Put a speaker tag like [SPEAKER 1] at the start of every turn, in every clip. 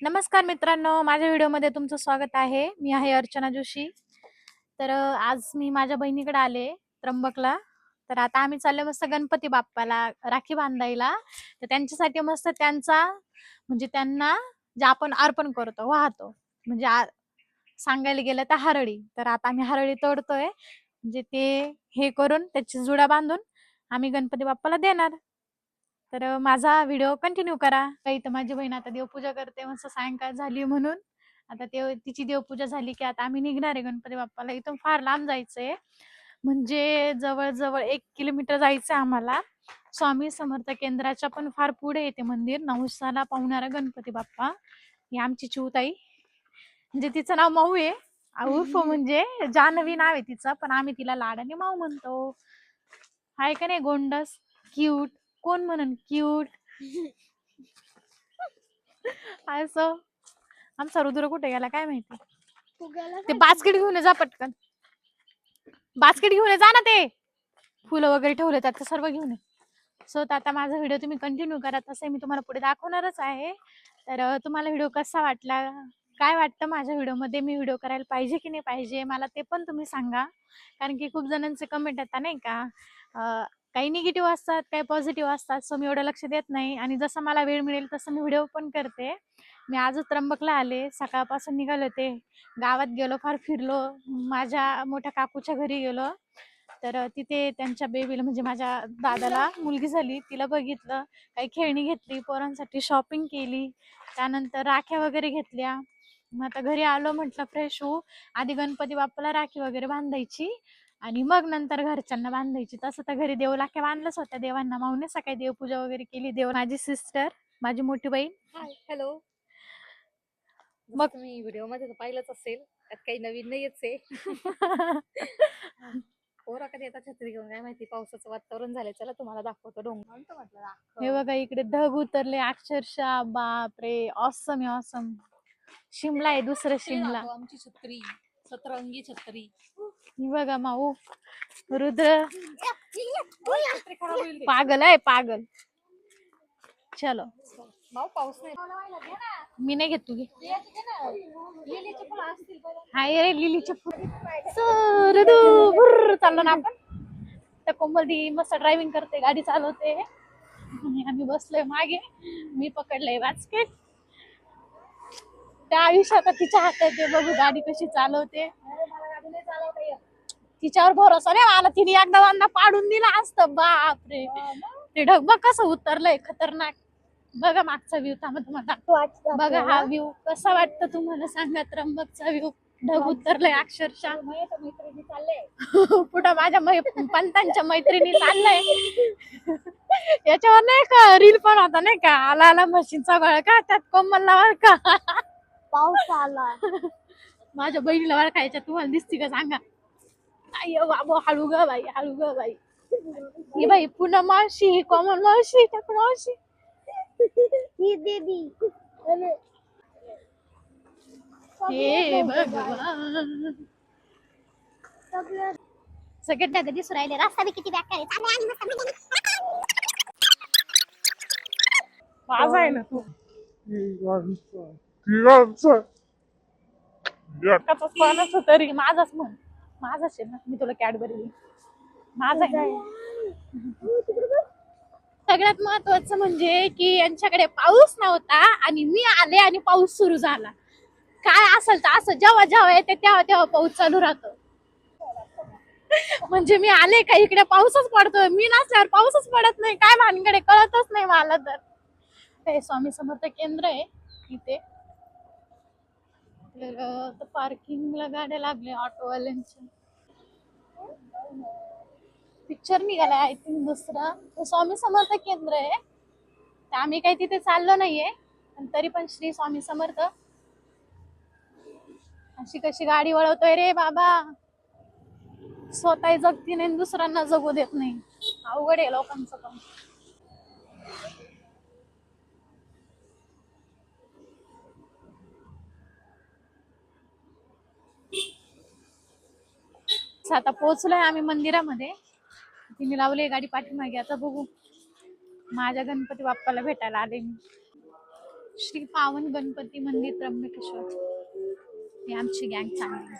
[SPEAKER 1] नमस्कार मित्रांनो माझ्या व्हिडिओमध्ये तुमचं स्वागत आहे. मी आहे अर्चना जोशी. तर आज मी माझ्या बहिणीकडे आले त्र्यंबकला. तर आता आम्ही चाललो मस्त गणपती बाप्पाला राखी बांधायला. तर त्यांच्यासाठी मस्त त्यांचा म्हणजे त्यांना जे आपण अर्पण करतो वाहतो. म्हणजे सांगायला गेलं तर हरळी. तर आता आम्ही हरळी तोडतोय. म्हणजे ते हे करून त्याची जुडा बांधून आम्ही गणपती बाप्पाला देणार. तर माझा व्हिडिओ कंटिन्यू करा. काही तर माझी बहीण आता देवपूजा करते मस्त सायंकाळ झाली म्हणून. आता ते तिची देवपूजा झाली की आता आम्ही निघणार आहे गणपती बाप्पाला. इथून फार लांब जायचंय. म्हणजे जवळजवळ एक किलोमीटर जायचं आम्हाला. स्वामी समर्थ केंद्राच्या पण फार पुढे येते मंदिर. नवसाला पावणारा गणपती बाप्पा. ही आमची चिवताई म्हणजे तिचं नाव माऊ आहे. उर्फ म्हणजे जानवी नाव आहे तिचं. पण आम्ही तिला लाडाने माऊ म्हणतो. हाय का नाही गोंडस? क्यूट. कोण म्हणन क्यूट असं. आमचा रुद्र कुठे गेला काय माहिती? ते बास्केट घेऊन जा पटकन. बास्केट घेऊन जा ना ते. फुलं वगैरे ठेवले त्यात सर्व घेऊन ये. सो आता माझा व्हिडिओ तुम्ही कंटिन्यू करा. तसं मी तुम्हाला पुढे दाखवणारच आहे. तर तुम्हाला व्हिडिओ कसा वाटला? काय वाटतं माझ्या व्हिडिओमध्ये मी व्हिडिओ करायला पाहिजे की नाही पाहिजे? मला ते पण तुम्ही सांगा. कारण की खूप जणांचे कमेंट येतात नाही का? काही निगेटिव्ह असतात काही पॉझिटिव्ह असतात सो मी एवढं लक्ष देत नाही. आणि जसं मला वेळ मिळेल तसं मी व्हिडिओ पण करते. मी आजच त्र्यंबकला आले सकाळपासून निघाले होते. गावात गेलो फार फिरलो. माझ्या मोठ्या काकूच्या घरी गेलो. तर तिथे त्यांच्या बेबीला म्हणजे माझ्या दादाला मुलगी झाली. तिला बघितलं काही खेळणी घेतली पोरांसाठी शॉपिंग केली. त्यानंतर राख्या वगैरे घेतल्या. मग आता घरी आलो म्हटलं फ्रेश होऊ. आधी गणपती बाप्पाला राखी वगैरे बांधायची. आणि मग नंतर घरच्यांना बांधायची. तसं तर घरी देव राख्या बांधल्याच होत्या देवांना. माऊने सकाळी देवपूजा वगैरे केली. देव माझी सिस्टर माझी मोठी बहीण.
[SPEAKER 2] हाय हॅलो
[SPEAKER 1] मग-
[SPEAKER 2] तुम्ही व्हिडिओमध्ये तर पाहिलंच असेल त्यात काही नवीन नाहीच आहे. पोरा कधी येतात छत्री घेऊन. काय माहिती पावसाचं वातावरण झालंय. चला तुम्हाला दाखवतो. डोंगर. म्हणतो म्हटलं दाखव.
[SPEAKER 1] हे बघा इकडे ढग उतरले. अक्षरशः बापरे! ऑसम आहे ऑसम शिमला आहे दुसरं शिमला.
[SPEAKER 2] दाखव, आमची छत्री. सतरंगी छत्री.
[SPEAKER 1] ही बघा माऊ रुद्र. पागल आहे पागल. चलो.
[SPEAKER 2] पाऊस नाही.
[SPEAKER 1] मी नाही घेत तू घे
[SPEAKER 2] लिलीचे फुलं असतील बघा.
[SPEAKER 1] हाय रे लिलीचे फुल. चाललो ना आपण. तर कोमल दी मस्त ड्रायव्हिंग करते गाडी चालवते. आणि आम्ही बसलोय मागे. मी पकडलंय बास्केट त्या आयुष्यात तिच्या हातात ते बघू गाडी कशी चालवते
[SPEAKER 2] अरे, मला गाडी नाही चालवता येत.
[SPEAKER 1] तिच्यावर भरोसा नाही मला तिने एकदा दोनदा पाडून दिला असतं. बापरे. ते ढग बघ कसं उतरलंय खतरनाक. बघा मागचा व्ह्यू थांबा तुम्हाला बघा हा व्ह्यू कसा वाटतं तुम्हाला सांगा. त्र्यंबकचा व्ह्यू ढग उतरलंय अक्षरशः.
[SPEAKER 2] मैत्रिणी चालले
[SPEAKER 1] पुढं माझ्या पंतांच्या मैत्रिणी चाललंय. याच्यावर नाही का रील पण होता नाही का? आला आला म्हशींचा गळ का त्यात कोमलला वर का
[SPEAKER 2] पाऊस आला.
[SPEAKER 1] माझ्या बहिणीला वर खायच्या तुम्हाला दिसती का सांगा? अय्यो बाबो हळू ग बाई हळू ग बाई ही बाई पुन्हा मावशी ही कोमल मावशी टाक मावशी
[SPEAKER 2] ही बेबी
[SPEAKER 1] हे भगवान सगळ्यात ढग दिसू राहिले रस्ता बी किती बेकार आहे चांगला आणि मस्त मजेने. वाज आहे ना तू
[SPEAKER 3] तिघांचं
[SPEAKER 1] कसं कोणाचं तरी माझाच म्हण माझाच असेल ना मी तुला कॅडबरी देईन. माझा सगळ्यात महत्वाचं म्हणजे की यांच्याकडे पाऊस नव्हता आणि मी आले आणि पाऊस सुरू झाला. काय असेल तर असं जेव्हा जेव्हा येते तेव्हा तेव्हा पाऊस चालू राहतो. म्हणजे मी आले का इकडे पाऊसच पडतोय मी नसल्यावर पाऊसच पडत नाही काय भानकडे कळतच नाही मला तर. हे स्वामी समर्थ केंद्र आहे इथे. तर पार्किंगला गाड्या लागल्या ऑटोवाल्यांच्या पिक्चर निघालाय आय थिंक दुसरा. तो स्वामी समर्थ केंद्र आहे. तर आम्ही काही तिथे चाललो नाहीये पण तरी पण श्री स्वामी समर्थ. अशी कशी गाडी वळवतोय रे बाबा. स्वतः जगती नाही आणि दुसऱ्यांना जगू देत नाही. अवघड आहे लोकांचं पण. आता पोहोचलोय आम्ही मंदिरामध्ये. तिने लावली गाडी पाठीमागे. आता बघू. माझ्या गणपती बाप्पाला भेटायला आले मी. श्री पावन गणपती मंदिर त्र्यंबकेश्वर. हे आमची गँग चांगली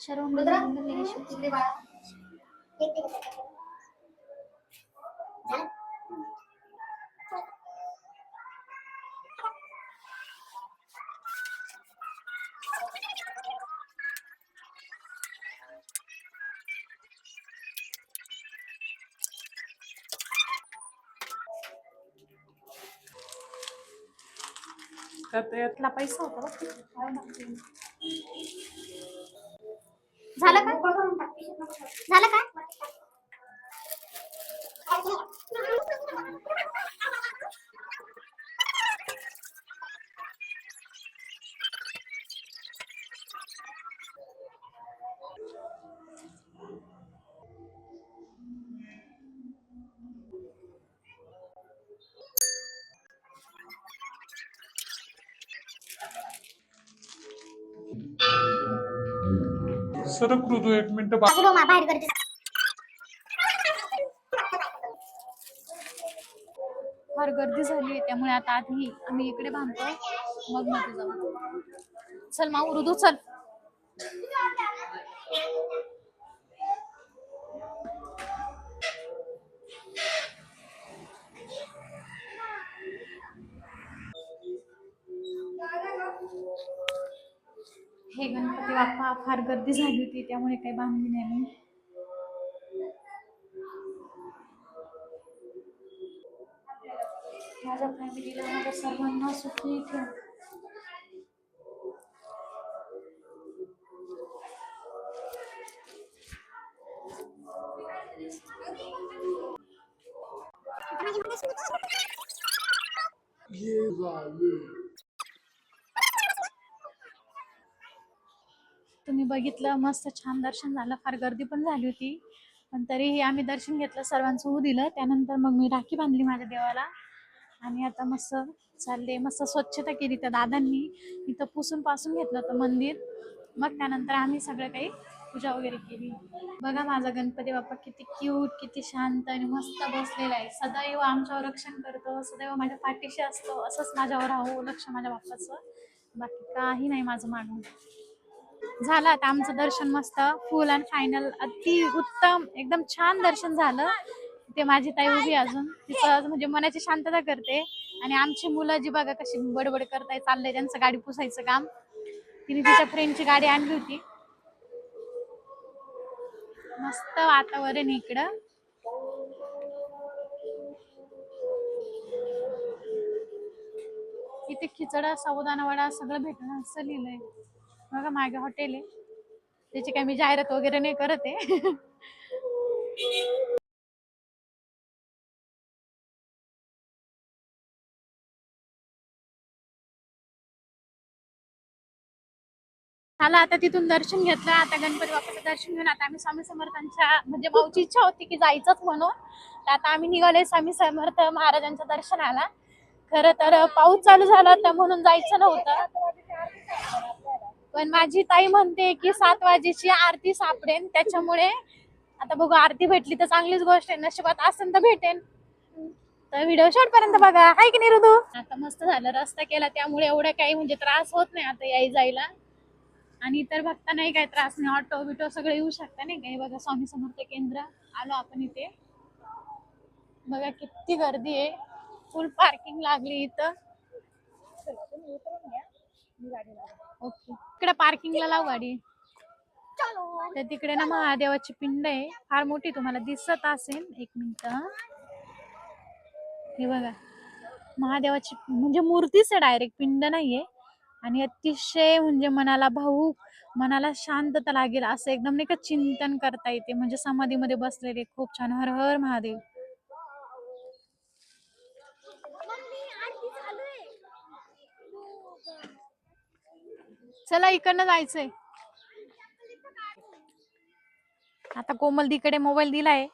[SPEAKER 1] सर्व
[SPEAKER 2] इकडे बाळा.
[SPEAKER 1] यातला पैसा होता.
[SPEAKER 2] झालं का? झालं का?
[SPEAKER 3] सरक ऋतू एक मिनिट बा
[SPEAKER 2] बाहेर करते
[SPEAKER 1] फार गर्दी झाली आहे त्यामुळे आता आधी आम्ही इकडे बांधतो मग मध्ये जाऊ चल माऊ रुदू चल. हे गणपती बाप्पा फार गर्दी झाली होती त्यामुळे काही बांधली नाही मी. माझ्या फॅमिलीला माझ्या सर्वांना सुखी ठेव. तुम्ही बघितलं मस्त छान दर्शन झालं. फार गर्दी पण झाली होती. पण तरीही आम्ही दर्शन घेतलं सर्वांचं होऊ दिलं. त्यानंतर मग मी राखी बांधली माझ्या देवाला. आणि आता मस्त चालले मस्त स्वच्छता केली त्या दादांनी. इथं पुसून पासून घेतलं होतं मंदिर. मग त्यानंतर आम्ही सगळं काही पूजा वगैरे केली. बघा माझा गणपती बाप्पा किती क्यूट किती शांत आणि मस्त बसलेला आहे. सदैव आमच्यावर रक्षण करतो सदैव माझ्या पाठीशी असतो. असंच माझ्यावर राहू लक्ष माझ्या बाप्पाचं. बाकी काही नाही माझं मागणं. झालं. आता आमचं दर्शन मस्त फुल अँड फायनल अति उत्तम एकदम छान दर्शन झालं. ते माझी ताई उभी अजून. तिचं म्हणजे मनाची शांतता करते. आणि आमची मुलं जी बघा कशी बडबड करताय चाललंय त्यांचं गाडी पुसायचं काम. तिने तिच्या फ्रेंडची गाडी आणली होती. मस्त वातावरण इकडं. इथे खिचडा साबुदाणा वडा सगळं भेटणं असं लिहिलंय. बघा मागे हॉटेल आहे. त्याची काय मी जाहिरात वगैरे नाही करत आहे. झालं आता तिथून दर्शन घेतलं. आता गणपती बाप्पाचं दर्शन घेऊन आता आम्ही स्वामी समर्थांच्या म्हणजे भाऊची इच्छा होती की जायचंच म्हणून. तर आता आम्ही निघालोय स्वामी समर्थ महाराजांच्या दर्शनाला. खरं तर पाऊस चालू झाला तर म्हणून जायचं नव्हतं. पण माझी ताई म्हणते की सात वाजेची आरती सापडेन त्याच्यामुळे आता बघू आरती भेटली तर चांगलीच गोष्ट आहे नशिबात असेल तर भेटेन. तर व्हिडिओ शॉर्ट पर्यंत बघा हाय की नाही आता मस्त झालं रस्ता केला त्यामुळे एवढं काही म्हणजे त्रास होत नाही आता याय जायला आणि इतर बघता नाही काही त्रास नाही ऑटो बिटो सगळे येऊ शकता नाही काही बघा स्वामी समर्थ केंद्र आलो आपण इथे. बघा किती गर्दी आहे. फुल पार्किंग लागली इथं. ओके. इकडे पार्किंगला लाव गाडी. तर तिकडे ना महादेवाची पिंड आहे. फार मोठी तुम्हाला दिसत असेल. एक मिनिट हे. बघा. महादेवाची म्हणजे मूर्तीच आहे डायरेक्ट पिंड नाहीये. आणि अतिशय म्हणजे मनाला भाऊक मनाला शांतता लागेल असं एकदम नाही का चिंतन करता येते. म्हणजे समाधीमध्ये बसलेले खूप छान. हर हर महादेव. चला इकडनं जायचंय. आता कोमल दीकडे मोबाईल दिलाय.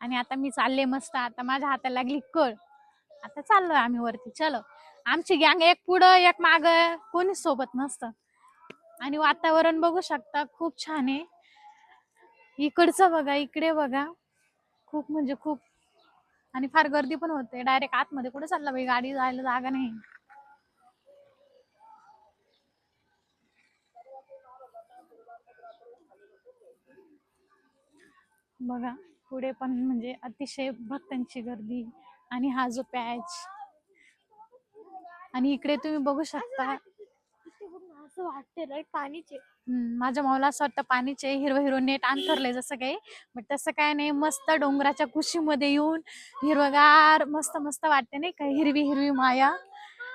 [SPEAKER 1] आणि आता मी चालले मस्त. आता माझ्या हाताला लागली कळ. आता चाललोय आम्ही वरती. चलो. आमची गँग एक पुढं एक माग. कोणीच सोबत नसतं. आणि वातावरण बघू शकता खूप छान आहे. इकडचं बघा इकडे बघा. खूप म्हणजे खूप. आणि फार गर्दी पण होते. डायरेक्ट आतमध्ये कुठे चालला बाई? गाडी जायला जागा नाही. बघा पुढे पण म्हणजे अतिशय भक्तांची गर्दी आणि हा जो पॅच. आणि इकडे तुम्ही बघू शकता.
[SPEAKER 2] असं वाटते पाणीचे.
[SPEAKER 1] माझ्या माऊला असं वाटतं पाणीचे हिरवं हिरवं नेट अंथरलंय जसं काही. बट तसं काय नाही मस्त डोंगराच्या कुशीमध्ये येऊन हिरवगार मस्त मस्त वाटते नाही का हिरवी हिरवी माया.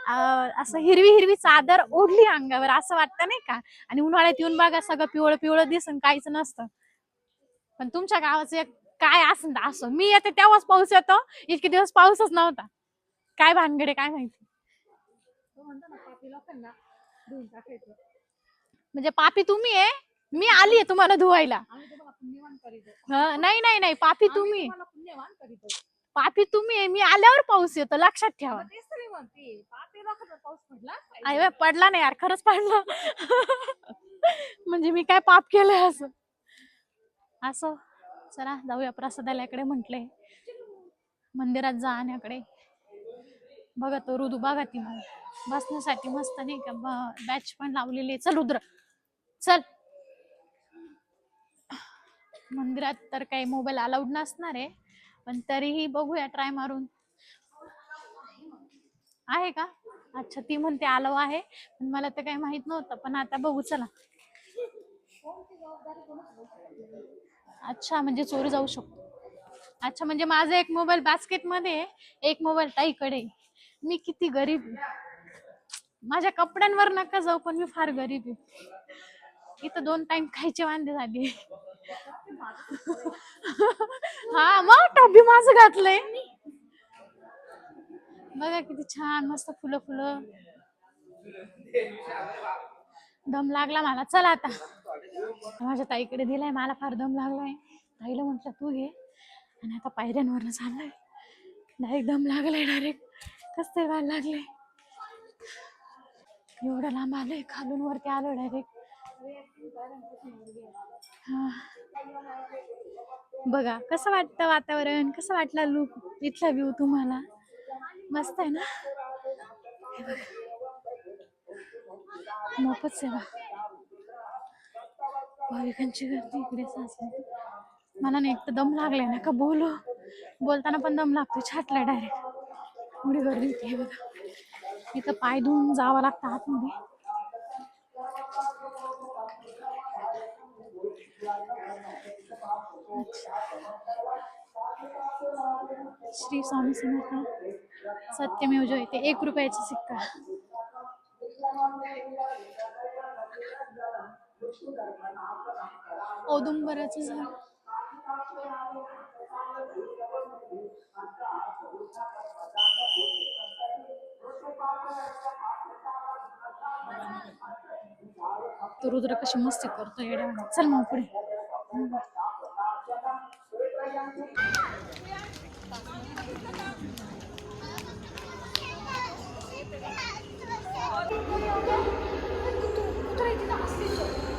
[SPEAKER 1] असं हिरवी हिरवी चादर ओढली अंगावर असं वाटतं नाही का? आणि उन्हाळ्यात येऊन बघा सगळं पिवळं पिवळं दिसन काहीच नसतं. पण तुमच्या गावाचं एक काय असं असो मी येते तेव्हाच पाऊस येतो. इतके दिवस पाऊसच नव्हता. काय भानगडे काय माहिती? म्हणजे पापी तुम्ही आहे मी आली आहे तुम्हाला धुवायला. नाही नाही नाही पापी तुम्ही. पापी तुम्ही आहे मी आल्यावर पाऊस येतो लक्षात ठेवा.
[SPEAKER 2] मग पाऊस पडला?
[SPEAKER 1] आई बाई, पडला नाही यार खरंच पडला. म्हणजे मी काय पाप केलंय असं? असं. चला जाऊया प्रसादालयाकडे म्हंटले. मंदिरात जाण्याकडे बघा तो रुदू बघा ती मला बसण्यासाठी मस्त नाही का बॅच पण लावलेली आहे. चल रुद्र. चल. मंदिरात तर काही मोबाईल अलाउड नसणार आहे पण तरीही बघूया ट्राय मारून. आहे का? अच्छा ती म्हणते आलो आहे. पण मला तर काही माहीत नव्हतं पण आता बघू चला. अच्छा म्हणजे चोरी जाऊ शकतो. अच्छा म्हणजे माझा एक मोबाईल बास्केटमध्ये एक मोबाईल ताईकडे मी किती गरीब माझ्या कपड्यांवर नका जाऊ पण मी फार गरीब आहे. इथं दोन टाइम खायचे वांदे झाले. हा मग टॉपी माझं घातलंय. बघा किती छान मस्त फुलं फुलं. दम लागला मला. चला आता. माझ्या ताईकडे दिलाय मला फार दम लागलाय. ताईला म्हटलं तू घे आणि आता पायऱ्यांवरनं चाललाय. डायरेक्ट दम लागलाय डायरेक्ट कस तरी व्हायला लागले एवढं लांब आलोय खालून वरती आलो डायरेक्ट हा. बघा कसं वाटतं वातावरण? कसं वाटलं लुक इथला व्ह्यू तुम्हाला? मस्त आहे ना? हे मोफत सेवा. भाविकांची गर्दी इकडे साचली मला ना एक तर दम लागलाय ना का बोलू? बोलताना पण दम लागतो छाटलाय डायरेक्ट एवढी गर्दी होती बघा. इथं पाय धुवून जावं लागतं आतमध्ये. श्री स्वामी समर्थ. सत्यमेव जयते एक रुपयाचा सिक्का औदुंबराच झाड. तो रुद्र कशी मस्ती करतो येड्या चल मग पुढे. Thank you.